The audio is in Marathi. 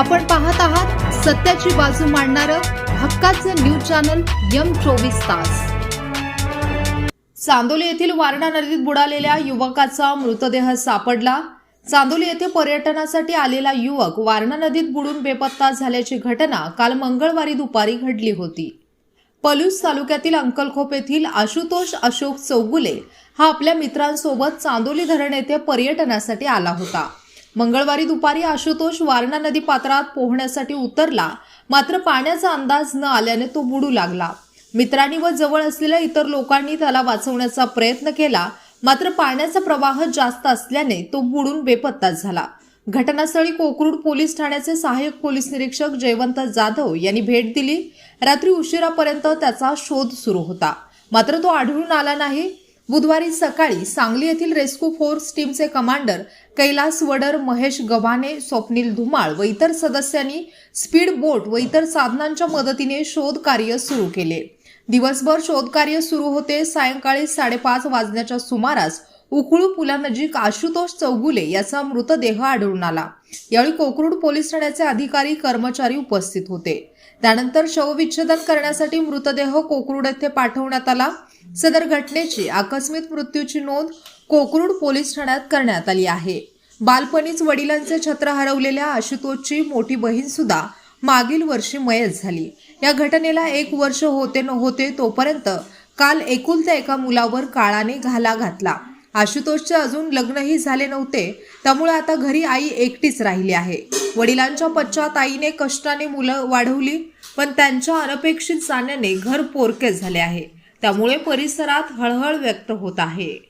आपण पाहत आहात सत्याची बाजू मांडणारं हक्काचं न्यूज चॅनल यम चोवीस तास. चांदोली येथील वारणा नदीत बुडालेल्या युवकाचा मृतदेह सापडला. चांदोली येथे पर्यटनासाठी आलेला युवक वारणा नदीत बुडून बेपत्ता झाल्याची घटना काल मंगळवारी दुपारी घडली होती. पलूस तालुक्यातील अंकलखोप येथील आशुतोष अशोक चौगुले हा आपल्या मित्रांसोबत चांदोली धरण येथे पर्यटनासाठी आला होता. मंगळवारी दुपारी आशुतोष वारणा नदी पात्रात पोहण्यासाठी उतरला. मात्र पाण्याचा अंदाज न आल्याने तो बुडू लागला. मित्रांनी व जवळ असलेल्या इतर लोकांनी त्याला वाचवण्याचा प्रयत्न केला. मात्र पाण्याचा प्रवाह जास्त असल्याने तो बुडून बेपत्ता झाला. घटनास्थळी कोकरूड पोलीस ठाण्याचे सहाय्यक पोलीस निरीक्षक जयवंत जाधव यांनी भेट दिली. रात्री उशिरापर्यंत त्याचा शोध सुरू होता. मात्र तो आढळून आला नाही. बुधवारी सकाळी सांगली येथील रेस्क्यू फोर्स टीमचे कमांडर कैलास वडर महेश गव्हाणे स्वप्नील धुमाळ व इतर सदस्यांनी स्पीड बोट व इतर साधनांच्या मदतीने शोध कार्य सुरू केले. दिवसभर शोधकार्य सुरू होते. सायंकाळी साडेपाच वाजण्याच्या सुमारास उखळू पुलानजीक आशुतोष चौगुले याचा मृतदेह आढळून आला. यावेळी कोकरूड पोलीस ठाण्याचे अधिकारी कर्मचारी उपस्थित होते. त्यानंतर शवविच्छेदन करण्यासाठी मृतदेह कोकरूड येथे पाठवण्यात आला. सदर घटनेची आकस्मिक मृत्यूची नोंद कोकरूड पोलीस ठाण्यात करण्यात आली आहे. बालपणीच वडिलांचे छत्र हरवलेल्या आशुतोषची मोठी बहीण सुद्धा मागील वर्षी मयत झाली. या घटनेला एक वर्ष होते न होते तोपर्यंत काल एकुलत्या एका मुलावर काळाने घाला घातला. आशुतोषचे अजून लग्नही झाले नव्हते त्यामुळे आता घरी आई एकटीच राहिली आहे. वडिलांच्या पश्चात आईने कष्टाने मुलं वाढवली पण त्यांच्या अनपेक्षित जाण्याने घर पोरके झाले आहे. त्यामुळे परिसरात हळहळ व्यक्त होत आहे.